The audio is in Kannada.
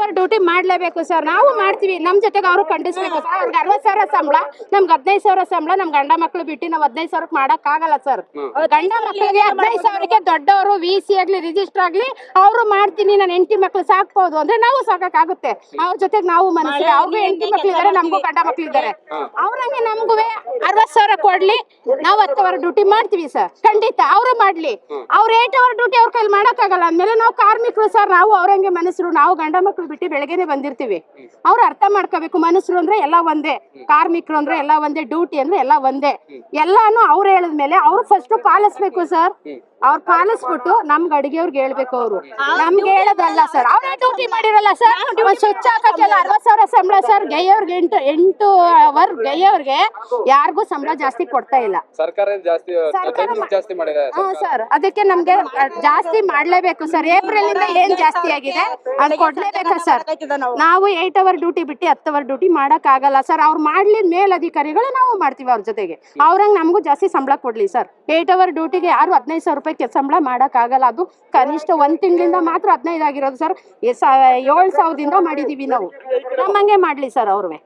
ಅವರ್ ಡ್ಯೂಟಿ ಮಾಡ್ಲೇಬೇಕು ಸರ್ ನಾವು ಮಾಡ್ತೀವಿ. ನಮ್ ಜೊತೆಗೆ ಅವ್ರು ಖಂಡಿಸ್ಬೇಕು ಸರ್ ಅವ್ರಿಗೆ ಅರವತ್ ಸಾವಿರ ಸಂಬಳ ನಮ್ಗೆ ಹದಿನೈದು ಸಾವಿರ ಸಂಬಳ ನಮ್ ಗಂಡ ಮಕ್ಳು ಬಿಟ್ಟು ನಾವ್ ಹದಿನೈದು ಸಾವಿರಕ್ಕೆ ಮಾಡಕ್ ಆಗಲ್ಲ ಸರ್ ಗಂಡ ಮಕ್ಳಿಗೆ ಹದಿನೈದು ಸಾವಿರಕ್ಕೆ ದೊಡ್ಡವರು ವಿ ಸಿ ಆಗ್ಲಿ ರಿಜಿಸ್ಟರ್ ಆಗ್ಲಿ ಅವರು ಮಾಡ್ತೀನಿ. ನಾನು ಹೆಂಡತಿ ಮಕ್ಳು ಸಾಕ್ಬೋದು ಅಂದ್ರೆ ನಾವು ಸಾಕಾಗುತ್ತೆ ಅವ್ರ ಜೊತೆಗೆ ನಾವು ಮನಸ್ಸಿಗೆ ಅವ್ರಿಗೂ ಹೆಂಡತಿ ಮಕ್ಳು ಇದಾರೆ ನಮಗೂ ಗಂಡ ಮಕ್ಳು ಇದ್ದಾರೆ ಅವ್ರಂಗೆ ನಮ್ಗು ಅರವತ್ ಸಾವಿರ ಕೊಡ್ಲಿ. ನಾವು ಹತ್ತು ಅವರ್ ಡ್ಯೂಟಿ ಮಾಡ್ತೀವಿ ಸರ್ ಖಂಡಿತ ಅವರು ಮಾಡ್ಲಿ. ಅವ್ರ ಏಟ್ ಅವರ್ ಡ್ಯೂಟಿ ಅವ್ರ ಕೈಲಿ ಮಾಡಕ್ಕಾಗಲ್ಲ. ಅಂದ್ಮೇಲೆ ನಾವು ಕಾರ್ಮಿಕರು ಸರ್ ನಾವು ಅವ್ರಂಗೆ ಮನಸ್ಸರು ನಾವು ಗಂಡ ಮಕ್ಳು ಬಿಟ್ಟು ಬೆಳಗ್ಗೆನೆ ಬಂದಿರ್ತೀವಿ. ಅವ್ರು ಅರ್ಥ ಮಾಡ್ಕೋಬೇಕು. ಮನುಷ್ಯರು ಅಂದ್ರೆ ಎಲ್ಲ ಒಂದೇ. ಕಾರ್ಮಿಕರು ಅಂದ್ರೆ ಎಲ್ಲ ಒಂದೇ. ಡ್ಯೂಟಿ ಅಂದ್ರೆ ಎಲ್ಲ ಒಂದೇ. ಎಲ್ಲಾನು ಅವ್ರು ಹೇಳದ್ಮೇಲೆ ಅವ್ರು ಫಸ್ಟ್ ಪಾಲಿಸ್ಬೇಕು ಸರ್ ಅವ್ರು ಪಾಲಿಸ್ಬಿಟ್ಟು ನಮ್ಗೆ ಅಡಿಗೆಯವ್ರಿಗೆ ಹೇಳ್ಬೇಕು ಅವರು. ನಮ್ಗೆ ಹೇಳೋದಲ್ಲ ಸರ್ ಅವ್ರೇ ಡ್ಯೂಟಿ ಮಾಡಿರಲ್ಲ ಸರ್ ಸ್ವಚ್ಛ ಹಾಕಕ್ಕೆಲ್ಲ ಸಂಬಳ ಸರ್ ಗೈಯವ್ರಿಗೆ ಎಂಟು ಎಂಟು ಅವರ್ ಗೈಯವ್ರಿಗೆ ಯಾರಿಗೂ ಸಂಬಳ ಜಾಸ್ತಿ ಕೊಡ್ತಾ ಇಲ್ಲ. ಸರ್ಕಾರ ಜಾಸ್ತಿ ಸರ್ಕಾರ ಟೈಮಿಂಗ್ ಜಾಸ್ತಿ ಮಾಡಿದೆ ಹಾ ಸರ್ ಅದಕ್ಕೆ ನಮ್ಗೆ ಜಾಸ್ತಿ ಮಾಡ್ಲೇಬೇಕು ಸರ್. ಏಪ್ರಿಲ್ ಇಂದ ಏನ್ ಜಾಸ್ತಿ ಆಗಿದೆ? ಅದ್ ಕೊಡ್ಲೇಬೇಕು ಸರ್. ನಾವು ಏಟ್ ಅವರ್ ಡ್ಯೂಟಿ ಬಿಟ್ಟು ಹತ್ತು ಅವರ್ ಡ್ಯೂಟಿ ಮಾಡಕ್ ಆಗಲ್ಲ ಸರ್. ಅವ್ರು ಮಾಡ್ಲಿದ್ ಮೇಲಧಿಕಾರಿಗಳು ನಾವು ಮಾಡ್ತೀವಿ ಅವ್ರ ಜೊತೆಗೆ. ಅವ್ರಂಗ್ ನಮಗೂ ಜಾಸ್ತಿ ಸಂಬಳ ಕೊಡ್ಲಿ ಸರ್. ಏಟ್ ಅವರ್ ಡ್ಯೂಟಿಗೆ ಯಾರು ಹದಿನೈದು ಸಾವಿರ ರೂಪಾಯಿ ಸಂಬಳ ಮಾಡಕ್ ಆಗಲ್ಲ ಅದು ಕನಿಷ್ಠ ಒಂದ್ ತಿಂಗಳಿಂದ ಮಾತ್ರ ಹದಿನೈದು ಆಗಿರೋದು ಸರ್. ಏಳು ಸಾವಿರದಿಂದ ಮಾಡಿದೀವಿ ನಾವು. ನಮ್ಮಂಗೆ ಮಾಡ್ಲಿ ಸರ್ ಅವ್ರವೇ.